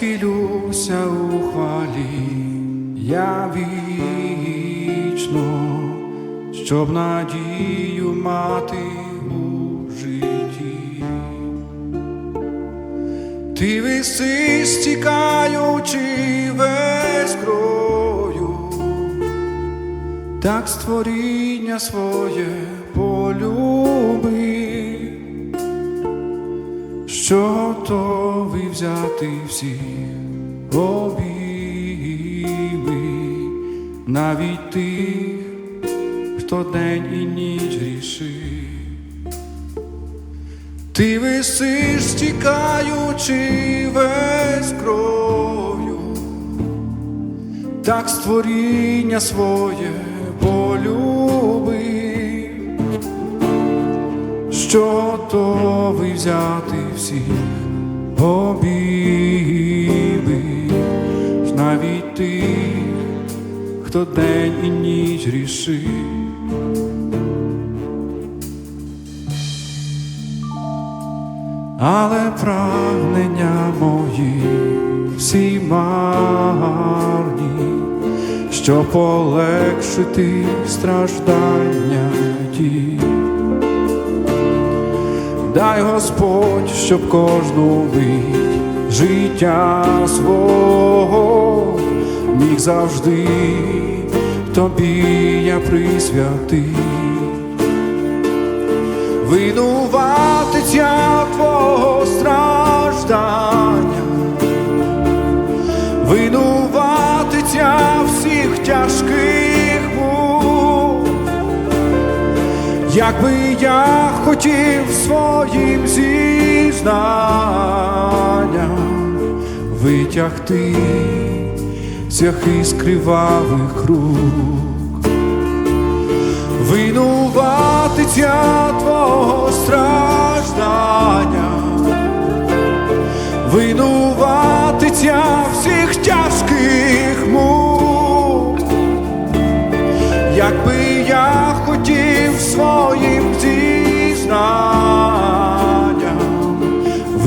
схилюся у хвалі, я вічно, щоб надію мати у житті. Ти висиш, стікаючи весь крою, так створіння своє полюби, що готовий взяти всіх обійми, навіть тих, хто день і ніч грішив. Ти висиш, стікаючи весь кров'ю, так створіння своє полюби, що готовий взяти всіх обійми, навіть тих, хто день і ніч рішив. але прагнення мої всі марні, що полегшити страждання ті. Дай Господь, щоб кожну мить життя свого міг завжди тобі я присвятив. Винуватиця твого страждання, якби я хотів своїм зізнанням витягти цяхи з кривавих рук винуватиця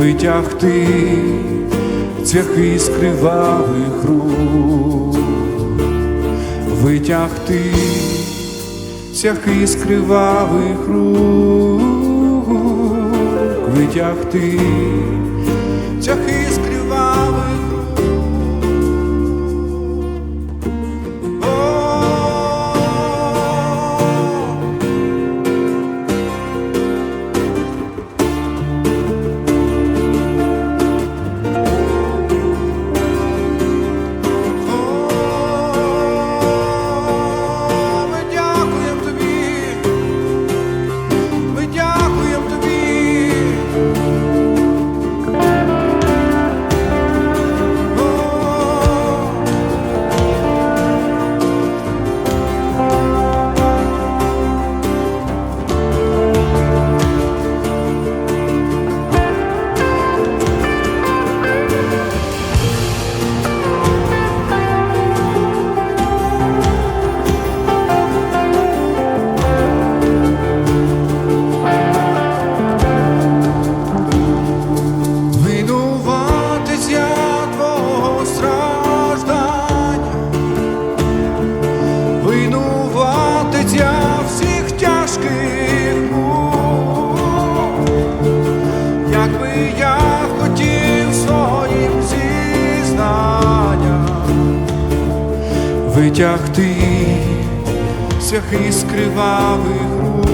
витягти цвяхи з кривавих рук, витягти цвяхи з кривавих рук. Витягти цях витягти всіх із кривавих рук,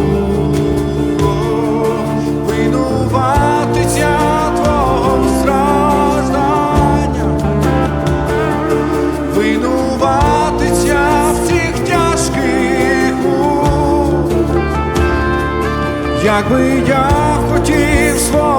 винуватиця твого страждання, винуватиця всіх тяжких мук, якби я хотів своїм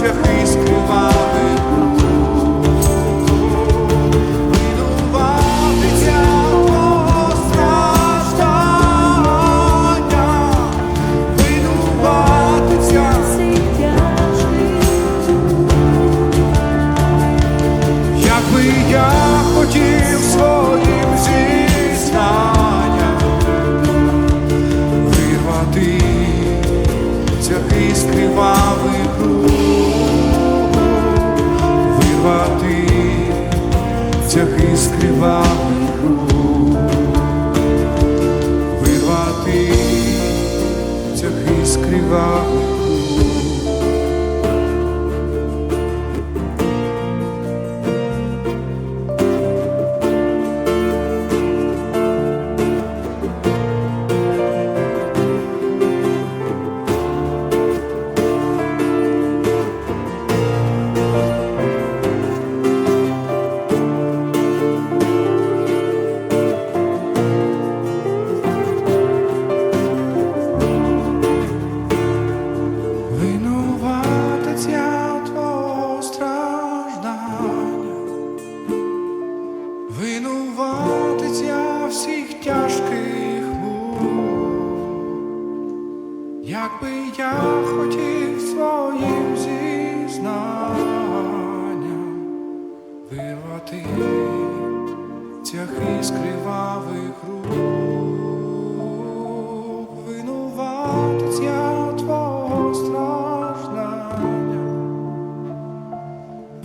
тяги скривавих кривавих рук, вирвати тяги з вирвати тяги з кривавих рук, винуватець я твого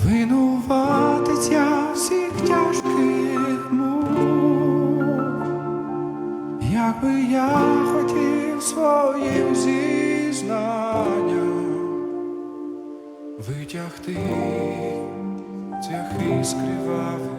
винуватець всіх тяжких якби я хотів своїм зізнанням витягти тяги з кривавих